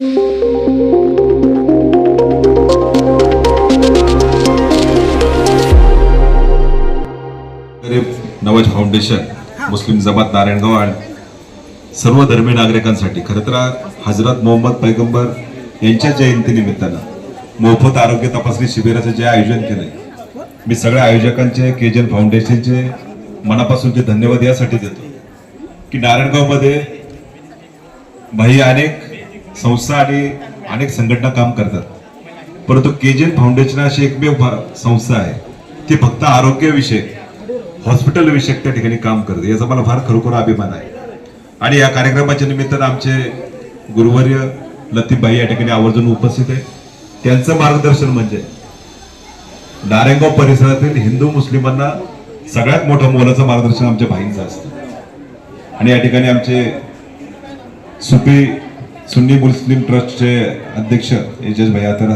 Navaj foundation मुस्लिम जमात नारायणगाव आणि सर्व धर्मीय नागरिकांसाठी. खरं तर हजरत मोहम्मद पैगंबर यांच्या जयंतीनिमित्तानं मोफत आरोग्य तपासणी शिबिराचं जे आयोजन केलंय मी सगळ्या आयोजकांचे केजन फाउंडेशनचे मनापासूनचे धन्यवाद यासाठी देतो की नारायणगावमध्ये भाई अनेक संस्था आणि अनेक संघटना काम करतात. परंतु केजन फाउंडेशन अशी एकमेव भा- संस्था आहे. ती फक्त आरोग्यविषयक हॉस्पिटलविषयक त्या ठिकाणी काम करते. याचा मला फार खरोखर अभिमान आहे. आणि या कार्यक्रमाच्या निमित्तानं आमचे गुरुवर्य लतीफबाई या ठिकाणी आवर्जून उपस्थित आहे त्यांचं मार्गदर्शन म्हणजे नारायणगाव परिसरातील हिंदू मुस्लिमांना सगळ्यात मोठं मोलाचं मार्गदर्शन आमच्या भाईंचं असतं. आणि या ठिकाणी आमचे सुपी सुन्नी मुस्लिम ट्रस्टचे अध्यक्ष एजेश भाई आतर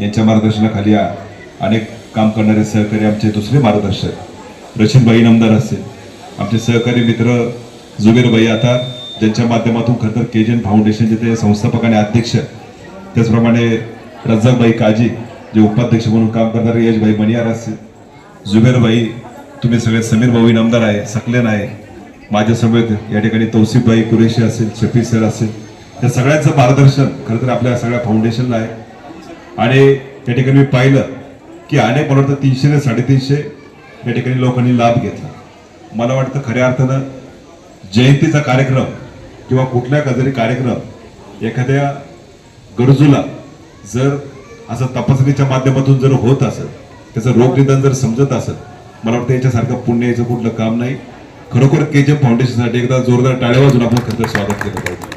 यांच्या मार्गदर्शनाखाली अनेक काम करणारे सहकारी आमचे दुसरे मार्गदर्शक रशीदभाई नमदार आमचे सहकारी मित्र जुबेर भाई आतार ज्यांच्या माध्यमातून खरं तर केजन फाउंडेशनचे ते संस्थापक आणि अध्यक्ष त्याचप्रमाणे रज्जाक काजी जे उपाध्यक्ष म्हणून काम करणारे यशभाई मनियार मणियार असतील जुबेरभाई तुम्ही सगळे समीर भाऊ नमदार आहे सकलेन आहे माझ्यासमवेत या ठिकाणी तौसिफभाई कुरेशी असेल शफी सर असेल या सगळ्याचं मार्गदर्शन खरं तर आपल्या सगळ्या फाउंडेशनला आहे. आणि त्या ठिकाणी मी पाहिलं की अनेक मला वाटतं तीनशे ते साडेतीनशे या ठिकाणी लोकांनी लाभ घेतला. मला वाटतं खऱ्या अर्थानं जयंतीचा कार्यक्रम किंवा कुठल्या जरी कार्यक्रम एखाद्या गरजूला जर असं तपासणीच्या माध्यमातून जर होत असेल त्याचं रोगनिदान जर समजत असेल मला वाटतं याच्यासारखं पुण्य याचं कुठलं काम नाही. खरोखर के जे फाउंडेशनसाठी एकदा जोरदार टाळ्या वाजून आपण खरं स्वागत केलं पाहिजे.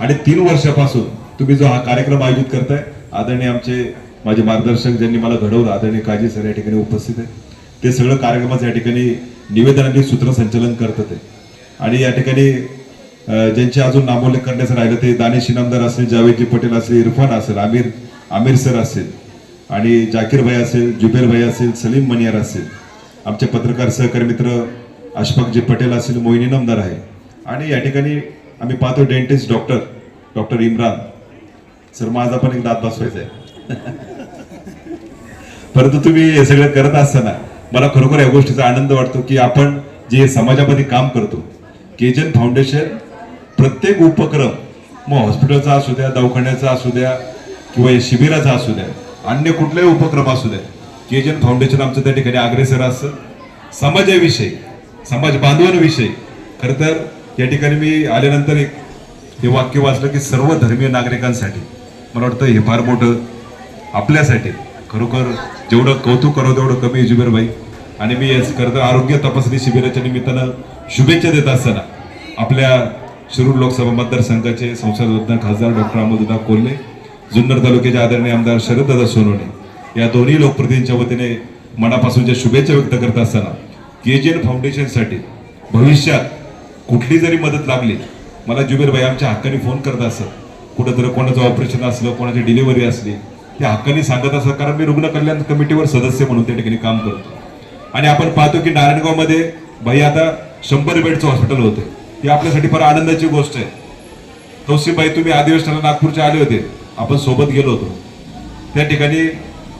आणि तीन वर्षापासून तुम्ही जो हा कार्यक्रम आयोजित करताय आदरणीय आमचे माझे मार्गदर्शक ज्यांनी मला घडवलं आदरणीय काजी सर या ठिकाणी उपस्थित आहे ते सगळं कार्यक्रमाचं या ठिकाणी निवेदनाने सूत्रसंचालन करतात ते. आणि या ठिकाणी ज्यांचे अजून नामोल्लेख करण्याचं राहिलं ते दानिश इनामदार असेल जावेदजी पटेल असेल इरफान असेल आमिर आमिर सर असेल आणि जाकीर भाई असेल जुबेर भाई असेल सलीम मनियार असेल. आमचे पत्रकार सहकारी मित्र अशफाकजी पटेल असेल मोहिनी नमदार आहे. आणि या ठिकाणी आम्ही पाहतो dentist doctor doctor Imran. Sir माझा पण एक दात बसवायचा आहे. परंतु तुम्ही हे सगळं करत असताना मला खरोखर या गोष्टीचा आनंद वाटतो की आपण जे समाजामध्ये काम करतो केजन फाउंडेशन प्रत्येक उपक्रम मग हॉस्पिटलचा असू द्या दवाखान्याचा असू द्या किंवा या शिबिराचा असू द्या अन्य कुठलाही उपक्रम असू द्या केजन फाउंडेशन आमचं त्या ठिकाणी अग्रेसर असतं. समाजाविषयी समाज बांधवांविषयी. खरं तर या ठिकाणी मी आल्यानंतर एक हे वाक्य वाचलं की सर्व धर्मीय नागरिकांसाठी मला वाटतं हे फार मोठं आपल्यासाठी खरोखर जेवढं कौतुक करावं तेवढं कमी आहे जुबेर भाई. आणि मी याच करतो तर आरोग्य तपासणी शिबिराच्या निमित्तानं शुभेच्छा देत असताना आपल्या शिरूर लोकसभा मतदारसंघाचे संसदरत्न खासदार डॉक्टर अमोलदादा कोल्हे जुन्नर तालुक्याचे आदरणीय आमदार शरददादा सोनवणे या दोन्ही लोकप्रतिनिधींच्या वतीने मनापासूनच्या शुभेच्छा व्यक्त करत असताना केजीएन फाउंडेशनसाठी भविष्यात कुठली जरी मदत लागली मला जुबेर भाई आमच्या हक्काने फोन करत असत. कुठं जर कोणाचं ऑपरेशन असलं कोणाची डिलिव्हरी असली ते हक्काने सांगत असत कारण मी रुग्ण कल्याण कमिटीवर सदस्य म्हणून त्या ठिकाणी काम करतो. आणि आपण पाहतो की नारायणगावमध्ये भाई आता शंभर बेडचं हॉस्पिटल होतं. ही आपल्यासाठी फार आनंदाची गोष्ट आहे. तौसिफबाई तुम्ही अधिवेशनाला नागपूरचे आले होते. आपण सोबत गेलो होतो. त्या ठिकाणी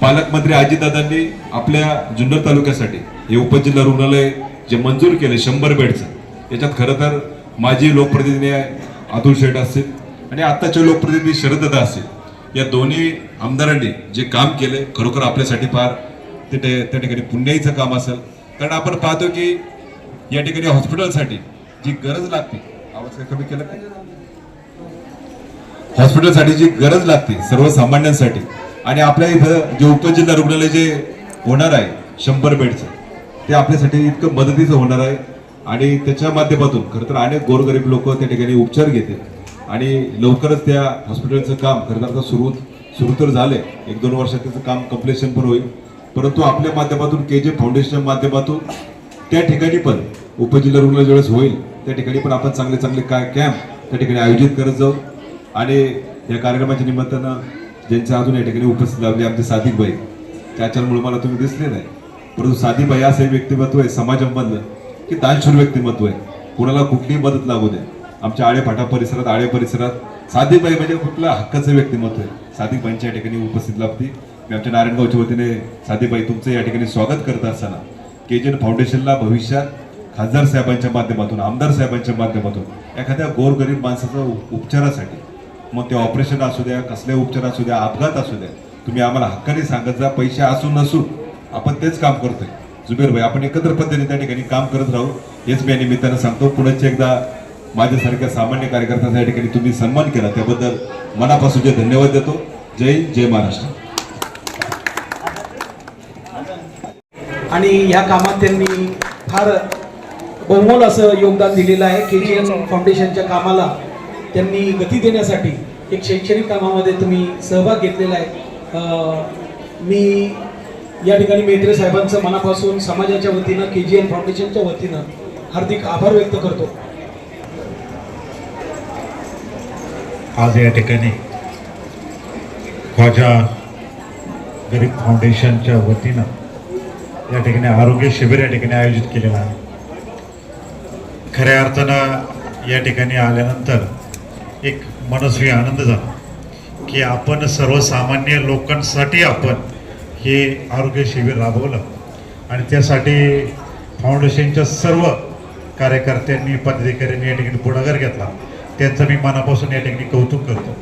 पालकमंत्री अजितदादांनी आपल्या जुन्नर तालुक्यासाठी हे उपजिल्हा रुग्णालय जे मंजूर केले शंभर बेडचं याच्यात खरं तर माजी लोकप्रतिनिधी अतुल शेठ असतील आणि आत्ताचे लोकप्रतिनिधी शरददा असतील. या दोन्ही आमदारांनी जे काम केले खरोखर आपल्यासाठी फार ते त्या ठिकाणी पुण्याईचं काम असेल. कारण आपण पाहतो की या ठिकाणी हॉस्पिटलसाठी जी गरज लागते आवाज काय कमी केला हॉस्पिटलसाठी जी गरज लागते सर्वसामान्यांसाठी आणि आपल्या इथं जे उपजिल्हा रुग्णालय जे होणार आहे शंभर बेडचं ते आपल्यासाठी इतकं मदतीचं होणार आहे. आणि त्याच्या माध्यमातून खरं तर अनेक गोरगरीब लोक त्या ठिकाणी उपचार घेतील आणि लवकरच त्या हॉस्पिटलचं काम खरं तर आता सुरू सुरू तर झालंय. एक दोन वर्षात त्याचं काम कम्प्लिशन पण होईल. परंतु आपल्या माध्यमातून के जे फाउंडेशनच्या माध्यमातून त्या ठिकाणी पण उपजिल्हा रुग्णालय ज्यावेळेस होईल. त्या ठिकाणी पण आपण चांगले चांगले काय कॅम्प त्या ठिकाणी आयोजित करत जाऊ. आणि या कार्यक्रमाच्या निमित्तानं ज्यांच्या अजून या ठिकाणी उपस्थित लावले आमचे साधिक भाई. त्याच्यामुळे मला तुम्ही दिसले नाही. परंतु साधिक भाई असं व्यक्तिमत्व आहे समाजामधलं. की दानशूर व्यक्तिमत्व आहे. कुणाला कुठलीही मदत लागू दे. आमच्या आळेफाटा परिसरात आळे परिसरात साधिकबाई म्हणजे कुठलं हक्काचं व्यक्तिमत्व आहे. सादिकबाईंच्या या ठिकाणी उपस्थित लाभती. मी आमच्या नारायणगावच्या वतीने साधिकबाई तुमचं या ठिकाणी स्वागत करत असताना केजन फाउंडेशनला भविष्यात खासदार साहेबांच्या माध्यमातून आमदार साहेबांच्या माध्यमातून एखाद्या गोरगरीब माणसाचं उपचारासाठी मग ते ऑपरेशन असू द्या कसले उपचार असू द्या अपघात असू द्या तुम्ही आम्हाला हक्काने सांगत जा पैसे असून नसून आपण तेच काम करतोय. जुबेर भाई आपण एकत्र पद्धतीने त्या ठिकाणी काम करत राहू. हेच मी या निमित्तानं सांगतो. पुनश्च एकदा माझ्यासारख्या सामान्य कार्यकर्त्यांचा या ठिकाणी तुम्ही सन्मान केला. त्याबद्दल मनापासून जे धन्यवाद देतो. जय जय महाराष्ट्र. आणि या कामात त्यांनी फार बहुमोल असं योगदान दिलेलं आहे. के जी एन फाउंडेशनच्या कामाला त्यांनी गती देण्यासाठी एक शैक्षणिक कामामध्ये तुम्ही सहभाग घेतलेला आहे. अं, मी या ठिकाणी मेत्रे साहेबांचं मनापासून समाजाच्या वतीनं के जी एन फाउंडेशनच्या वतीनं हार्दिक आभार व्यक्त करतो. आज या ठिकाणी ख्वाजा गरीब फाउंडेशनच्या वतीनं या ठिकाणी आरोग्य शिबिर या ठिकाणी आयोजित केलेलं आहे. खऱ्या अर्थानं या ठिकाणी आल्यानंतर एक मनस्वी आनंद झाला की आपण सर्वसामान्य लोकांसाठी आपण हे आरोग्य शिबिर राबवलं. आणि त्यासाठी फाउंडेशनच्या सर्व कार्यकर्त्यांनी पदाधिकाऱ्यांनी या ठिकाणी पुढाकार घेतला. त्यांचं मी मनापासून या ठिकाणी कौतुक करतो.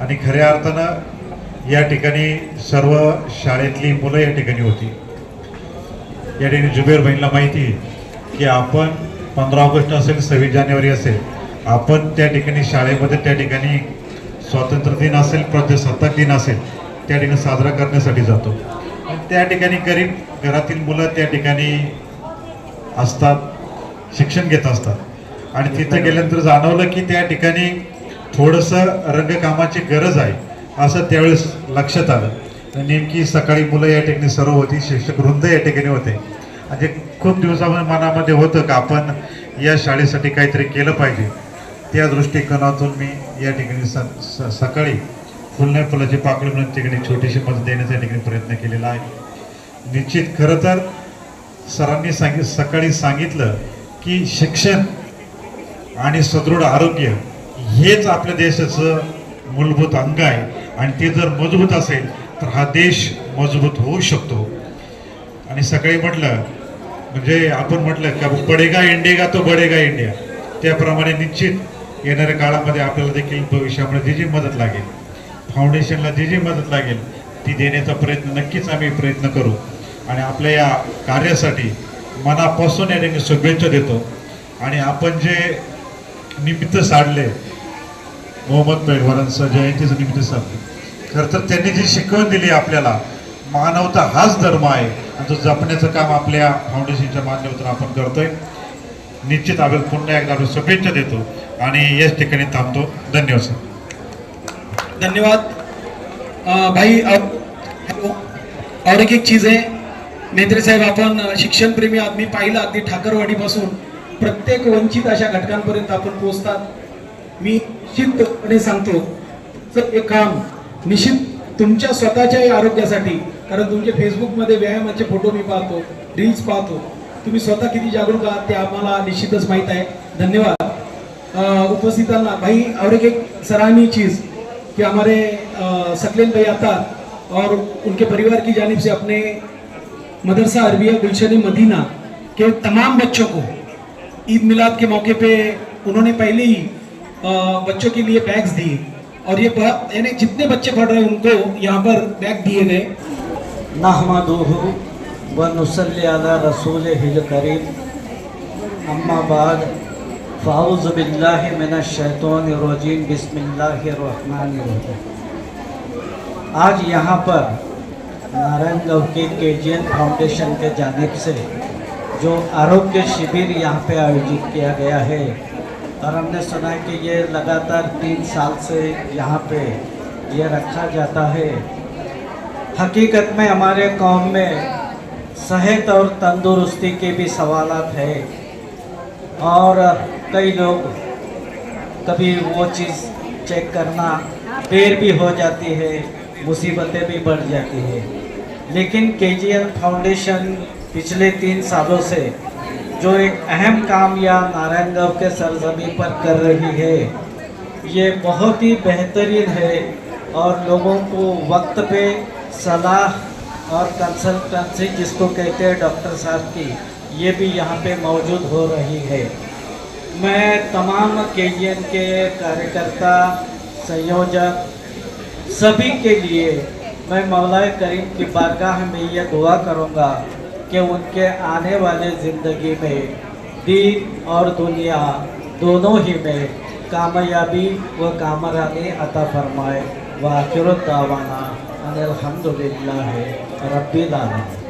आणि खऱ्या अर्थानं या ठिकाणी सर्व शाळेतली मुलं या ठिकाणी होती. या ठिकाणी जुबेर बहिणीला माहिती की आपण पंधरा ऑगस्ट असेल सव्वीस जानेवारी असेल आपण त्या ठिकाणी शाळेमध्ये त्या ठिकाणी स्वातंत्र्य दिन असेल प्रजासत्ताक दिन असेल त्या ठिकाणी साजरा करण्यासाठी जातो. त्या ठिकाणी गरीब घरातील मुलं त्या ठिकाणी असतात शिक्षण घेत असतात. आणि तिथं गेल्यानंतर जाणवलं की त्या ठिकाणी थोडंसं रंगकामाची गरज आहे असं त्यावेळेस लक्षात आलं. नेमकी सकाळी मुलं या ठिकाणी सर्व होती शिक्षक वृंद या ठिकाणी होते. आणि ते खूप दिवसामध्ये मनामध्ये होतं का आपण या शाळेसाठी काहीतरी केलं पाहिजे. त्या दृष्टिकोनातून मी या ठिकाणी स स- सकाळी फुलण्या फुलाची पाकळी म्हणून तिकडे छोटीशी मदत देण्याचा ठिकाणी प्रयत्न केलेला आहे. निश्चित खरं तर सरांनी सांगित सकाळी सांगितलं की शिक्षण आणि सदृढ आरोग्य हेच आपल्या देशाचं मूलभूत अंग आहे. आणि ते जर मजबूत असेल तर हा देश मजबूत होऊ शकतो. आणि सकाळी म्हटलं म्हणजे आपण म्हटलं का पडेगा इंडिया तो बडेगा इंडिया. त्याप्रमाणे निश्चित येणाऱ्या काळामध्ये आपल्याला देखील भविष्यामध्ये जी जी मदत लागेल. फाउंडेशनला जी जी मदत लागेल ती देण्याचा प्रयत्न नक्कीच आम्ही प्रयत्न करू. आणि आपल्या या कार्यासाठी मनापासून याने मी शुभेच्छा देतो. आणि आपण जे निमित्त साधले मोहम्मद पैलवारांचं जयंतीचं निमित्त साधले खरं तर त्यांनी जी शिकवण दिली आपल्याला मानवता हाच धर्म आहे. आणि तो जपण्याचं काम आपल्या फाउंडेशनच्या माध्यमातून आपण करतोय. निश्चित आपल्याला पुन्हा एकदा आपण शुभेच्छा देतो. आणि याच ठिकाणी थांबतो. धन्यवाद सर. धन्यवाद। भाई अब हॅलो और एक एक चीज। आहे मेत्रे साहेब आपण शिक्षणप्रेमी आदमी पाहिलं अगदी ठाकरवाडीपासून. प्रत्येक वंचित अशा घटकांपर्यंत आपण पोहोचतात. मी निश्चितपणे सांगतो तर एक काम निश्चित तुमच्या स्वतःच्याही आरोग्यासाठी कारण तुमचे फेसबुकमध्ये व्यायामाचे फोटो मी पाहतो रील्स पाहतो तुम्ही स्वतः किती जागरूक आहात ते आम्हाला निश्चितच माहीत आहे. धन्यवाद. उपस्थितांना भाई और एक एक सराहनीय चीज़ कि हमारे सकलेन भाई आता और उनके परिवार की जानब से अपने मदरसा अरबिया गुलशन मदीना के तमाम बच्चों को ईद मिलाद के मौके पे उन्होंने पहले ही बच्चों के लिए बैग्स दिए। और ये यानी जितने बच्चे पढ़ रहे हैं उनको यहाँ पर बैग दिए गए। नहमदुहु व नुसल्ली अला रसूल हिल करीम। अम्मा बाद फ़ाउज़ बिल्लाहि मिनश शैतानिर रजीम बिस्मिल्लाहिर रहमानिर रहीम आज यहाँ पर नारायणगढ़ के के फाउंडेशन के जानिब से जो आरोग्य शिविर यहाँ पे आयोजित किया गया है, और हमने सुना है कि ये लगातार तीन साल से यहाँ पे ये रखा जाता है। हकीकत में हमारे कौम में सेहत और तंदुरुस्ती के भी सवालात है। और कई लोग कभी वो चीज़ चेक करना देर भी हो जाती है, मुसीबतें भी बढ़ जाती है। लेकिन के फाउंडेशन पिछले तीन सालों से जो एक अहम काम या नारायणगढ़ के सरजमी पर कर रही है, ये बहुत ही बेहतरीन है और लोगों को वक्त पे सलाह और कंसल्टेंसी जिसको कहते हैं डॉक्टर साहब की ये भी यहाँ पे मौजूद हो रही है। मैं तमाम के के कार्यकर्ता, संयोजक सभी के लिए मैं मौलाए करीम की बारगाह में ये दुआ करूँगा कि उनके आने वाले ज़िंदगी में दीन और दुनिया दोनों ही में कामयाबी व कामरानी अता फरमाए। व आखिर दावाना अनिल हम्दुलिल्लाह रब्बिल आलमीन।